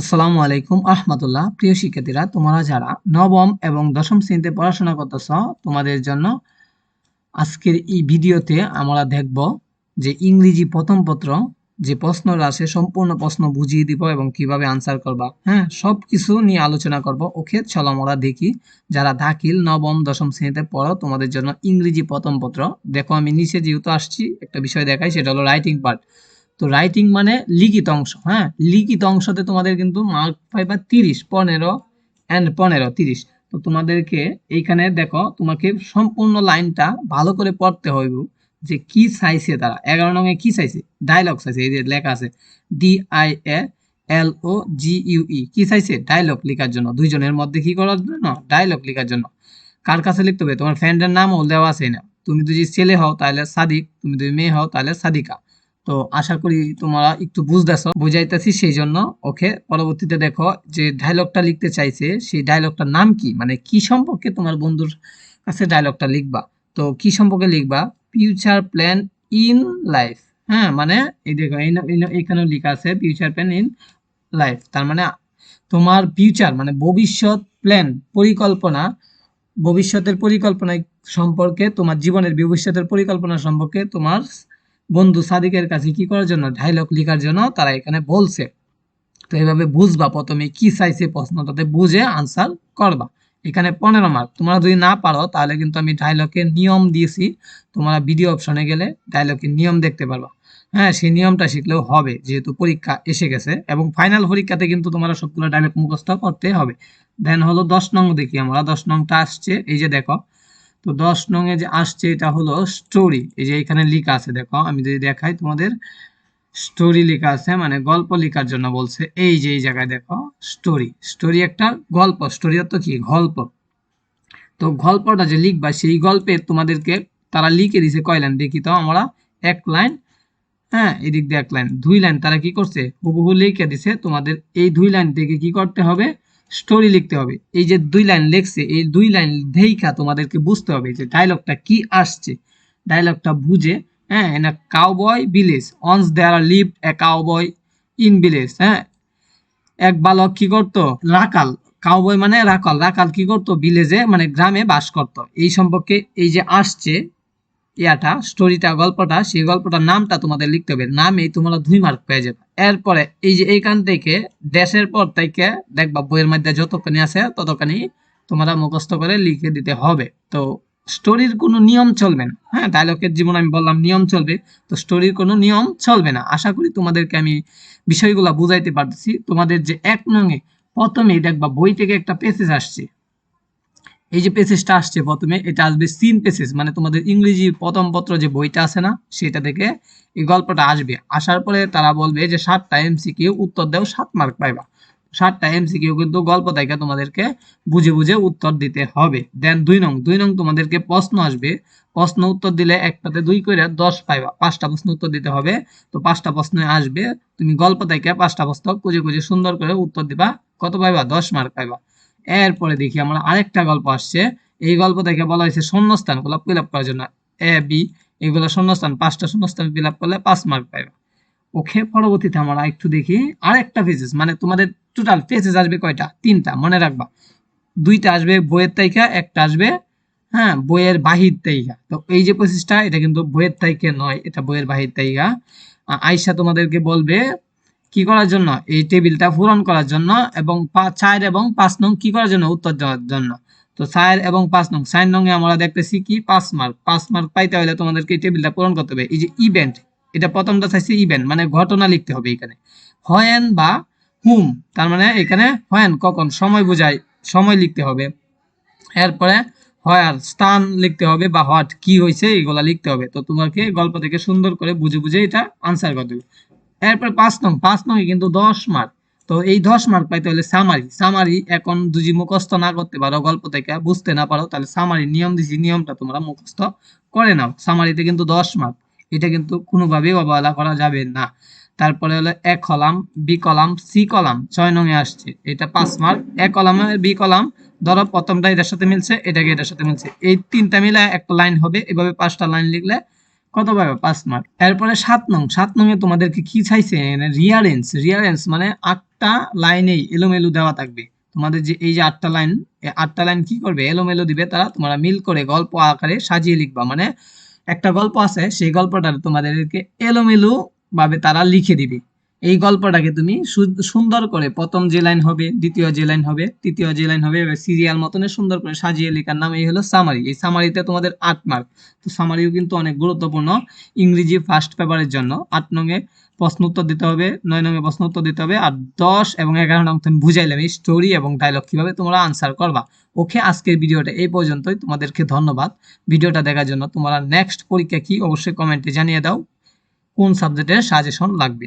আসসালামু আলাইকুম, আহমদুল্লাহ। প্রিয় শিক্ষার্থীরা, তোমরা যারা নবম এবং দশম শ্রেণীতে পড়াশোনা করতেছ, তোমাদের জন্য আজকের এই ভিডিওতে আমরা দেখব যে ইংরেজি প্রথম পত্র যে প্রশ্নটা আছে, সম্পূর্ণ প্রশ্ন বুঝিয়ে দিব এবং কীভাবে আনসার করবা। হ্যাঁ সব কিছু নিয়ে আলোচনা করব। ওকে, চলো আমরা দেখি। যারা দাখিল নবম, দশম শ্রেণীতে পড়ো, তোমাদের জন্য ইংরেজি প্রথম পত্র। দেখো, আমি নিচে যেহেতু আসছি, একটা বিষয় দেখাই, সেটা হলো রাইটিং পার্ট তো রাইটিং মানে লিখিত অংশ হ্যাঁ? লিখিত অংশতে তোমাদের কিন্তু মার্ক পাইবা তিরিশ, পনেরো অ্যান্ড পনেরো, তিরিশ। তো তোমাদেরকে এইখানে দেখো, তোমাকে সম্পূর্ণ লাইনটা ভালো করে পড়তে হইব যে কি চাইছে তারা। এগারো নঙে কি চাইছে? ডায়লগ চাইছে, এই যে লেখা আছে D I A L O G U E কি চাইছে? ডায়লগ লেখার জন্য। দুইজনের মধ্যে কি করার জন্য? ডায়লগ লেখার জন্য। কার কাছে লিখতে হবে? তোমার ফ্রেন্ডের নামও দেওয়া আছে না। তুমি যদি ছেলে হও তাহলে সাদিক, তুমি যদি মেয়ে হও তাহলে সাদিকা। তো আশা করি তোমরা একটু বুঝতেছ, বুঝাইতেছি সেই জন্য ওকে, পরবর্তীতে দেখো যে ডায়লগটা লিখতে চাইছে, সেই ডায়লগটার নাম কি? মানে কি সম্পর্কে তোমার বন্ধুর কাছে ডায়লগটা লিখবা? তো কি সম্পর্কে লিখবা? ফিউচার প্ল্যান ইন লাইফ হ্যাঁ মানে এই দেখো এখানেও লেখা আছে ফিউচার প্ল্যান ইন লাইফ তার মানে তোমার ফিউচার মানে ভবিষ্যৎ প্ল্যান পরিকল্পনা। ভবিষ্যতের পরিকল্পনা সম্পর্কে, তোমার জীবনের ভবিষ্যতের পরিকল্পনা সম্পর্কে তোমার বন্ধু সাদিকের কাছে কি করার জন্য ডায়লগ লেখার জন্য তারা এখানে বলছে। তো এইভাবে বুঝবা প্রথমে কি চাইছে প্রশ্নটাতে বুঝে আনসার করবা। এখানে পনেরো মার্ক তোমরা যদি না পারো, তাহলে কিন্তু আমি ডায়লগের নিয়ম দিয়েছি। তোমরা ভিডিও অপশনে গেলে ডায়লগের নিয়ম দেখতে পারবা। হ্যাঁ সেই নিয়মটা শিখলেও হবে, যেহেতু পরীক্ষা এসে গেছে। এবং ফাইনাল পরীক্ষাতে কিন্তু তোমরা সবগুলো ডায়লগ মুখস্থ করতে হবে। দেন হলো দশ নং দেখি আমরা, দশ নংটা আসছে। এই যে দেখো তো দশ নং এ যে আসছে, এটা হলো স্টোরি এই যে এখানে লেখা আছে, দেখো, আমি যদি দেখাই তোমাদের স্টোরি লেখা আছে মানে গল্প লেখার জন্য বলছে, এই যে, এই জায়গায় দেখো স্টোরি স্টোরি একটা গল্প স্টোরি অর্থ কি? গল্প। তো গল্পটা যে লিখবা, সেই গল্পে তোমাদেরকে, তারা লিখে দিছে কয় লাইন? দেখি তো আমরা, এক লাইন হ্যাঁ এদিক দিয়ে এক লাইন। দুই লাইন তারা কি করছে? হুবহু লিখে দিছে। তোমাদের এই দুই লাইন থেকে কি করতে হবে? স্টোরি লিখতে হবে। এই যে দুই লাইন লেখছে, এই দুই লাইন দেখা তোমাদেরকে বুঝতে হবে যে ডায়লগটা কি আসছে। ডায়লগটা বুঝে হ্যাঁ an cowboy village once there R live a cowboy in village হ্যাঁ। এক বালক কি করতো? রাকাল। কাউবয় মানে রাকাল। রাকাল কি করতো? ভিলেজে মানে গ্রামে বাস করত। এই সম্পর্কে এই যে আসছে ইয়াটা স্টোরিটা গল্পটা, সেই গল্পটার নামটা তোমাদের লিখতে হবে। নামেই তোমরা দুই মার্ক পেয়ে যাবে। এরপরে এই যে এইখান থেকে দেশের পর থেকে দেখবা বইয়ের মধ্যে যতখানি আছে, ততখানি তোমরা মুখস্থ করে লিখে দিতে হবে। তো স্টোরির কোনো নিয়ম চলবে না। হ্যাঁ ডায়লগের জীবন আমি বললাম, নিয়ম চলবে। তো স্টোরির কোনো নিয়ম চলবে না। আশা করি তোমাদেরকে আমি বিষয়গুলো বুঝাইতে পারতেছি। তোমাদের যে এক নঙে প্রথমেই দেখবা বই থেকে একটা পেসেজ আসছে। এই যে পেসেজটা আসছে প্রথমে, এটা আসবে সিন পেসেজ মানে তোমাদের ইংরেজি প্রথম পত্র যে বইটা আছে না, সেটা থেকে এই গল্পটা আসবে। আসার পরে তারা বলবে যে সাতটা এমসিকিউ উত্তর দেও, সাত মার্ক পাইবা। সাতটা এমসিকিউ কিন্তু গল্প থেকে তোমাদেরকে বুঝে বুঝে উত্তর দিতে হবে। দেন দুই নং দুই নং তোমাদেরকে প্রশ্ন আসবে। প্রশ্ন উত্তর দিলে একটাতে দুই করে দশ পাইবা। পাঁচটা প্রশ্ন উত্তর দিতে হবে। তো পাঁচটা প্রশ্ন আসবে, তুমি গল্প থেকে পাঁচটা প্রশ্ন খুঁজে খুঁজে সুন্দর করে উত্তর দিবা। কত পাইবা? দশ মার্ক পাইবা। এরপরে দেখি আমরা আরেকটা গল্প আসছে। এই গল্প থেকে বলা হয়েছে শূন্যস্থানগুলো ফিল আপ করার জন্য। এ বি এগুলো শূন্যস্থান, পাঁচটা শূন্যস্থান ফিল আপ করলে পাঁচ মার্ক পাইবা। ওকে, পরবর্তীতে আমরা একটু দেখি। আরেকটা পেজেস মানে তোমাদের টোটাল পেজেস আসবে কয়টা? তিনটা, মনে রাখবা। দুইটা আসবে বইয়ের তাইকা একটা আসবে হ্যাঁ বইয়ের বাহির তাইকা তো এই যে পঁচিশটা এটা কিন্তু বইয়ের তাইকে নয়, এটা বইয়ের বাহির তাইকা আয়সা তোমাদেরকে বলবে কি করার জন্য? এই টেবিলটা পূরণ করার জন্য এবং চার এবং পাঁচ নং কি করার জন্য? উত্তর দেওয়ার জন্য। তো চার এবং পাঁচ নং, চার নং এ আমরা দেখতেছি কি? পাঁচ মার্ক পাঁচ মার্ক পাইতে হলে তোমাদেরকে এই টেবিলটা পূরণ করতে হবে। এই যে ইভেন্ট এটা প্রথমটা চাইছে ইভেন্ট মানে ঘটনা লিখতে হবে এখানে। হয়েন বা হুম তার মানে এখানে হয়েন কখন, সময় বোঝায়, সময় লিখতে হবে। এরপরে হয়ার স্থান লিখতে হবে বা হোয়াট কি হয়েছে এগুলা লিখতে হবে। তো তোমাকে গল্প থেকে সুন্দর করে বুঝে বুঝে এটা আনসার করতে হবে এরপর পাঁচ নং পাঁচ নং কিন্তু দশ মার্ক তো এই দশ মার্ক পাইতে হলে সামারি সামারি এখন যদি মুখস্থ না করতে পারো, গল্প থেকে বুঝতে না পারো, তাহলে সামারি নিয়ম দিছি, নিয়মটা তোমরা মুখস্থ করে নাও। সামারিতে কিন্তু দশ মার্ক এটা কিন্তু কোনোভাবেই অবহেলা করা যাবে না। তারপরে হলো এক column, B column, C column, ছয় নঙে আসছে। এটা পাঁচ মার্ক এক কলামের বি কলাম, ধরো প্রথমটা এটার সাথে মিলছে, এটাকে এটার সাথে মিলছে। এই তিনটা মিলে একটা লাইন হবে, এভাবে পাঁচটা লাইন লিখলে কত পাবে? পাঁচ মার্ক এরপরে সাত নং সাত নং এ তোমাদেরকে কি চাইছে? রিয়ারেন্স রিয়ারেন্স মানে আটটা লাইনেই এলোমেলো দেওয়া থাকবে। তোমাদের যে এই যে আটটা লাইন আটটা লাইন কি করবে? এলোমেলো দিবে তারা, তোমরা মিল করে গল্প আকারে সাজিয়ে লিখবা। মানে একটা গল্প আছে, সেই গল্পটা তোমাদেরকে এলোমেলো ভাবে তারা লিখে দিবে। এই গল্পটাকে তুমি সুন্দর করে প্রথম যে লাইন হবে, দ্বিতীয় যে লাইন হবে, তৃতীয় যে লাইন হবে সিরিয়াল মতনে সুন্দর করে সাজিয়ে লেখার নাম এই হলো সামারি এই সামারিতে তোমাদের আট মার্ক তো সামারিও কিন্তু অনেক গুরুত্বপূর্ণ। ইংরেজি ফার্স্ট পেপারের জন্য আট নঙে প্রশ্ন উত্তর দিতে হবে, নয় নঙে প্রশ্ন উত্তর দিতে হবে, আর দশ এবং এগারো নং তুমি বুঝাইলাম এই স্টোরি এবং ডায়লগ কীভাবে তোমরা আনসার করবা। ওকে, আজকের ভিডিওটা এই পর্যন্তই। তোমাদেরকে ধন্যবাদ। ভিডিওটা দেখার জন্য তোমরা নেক্সট পরীক্ষা কি অবশ্যই কমেন্টে জানিয়ে দাও। কোন সাবজেক্টের সাজেশন লাগবে?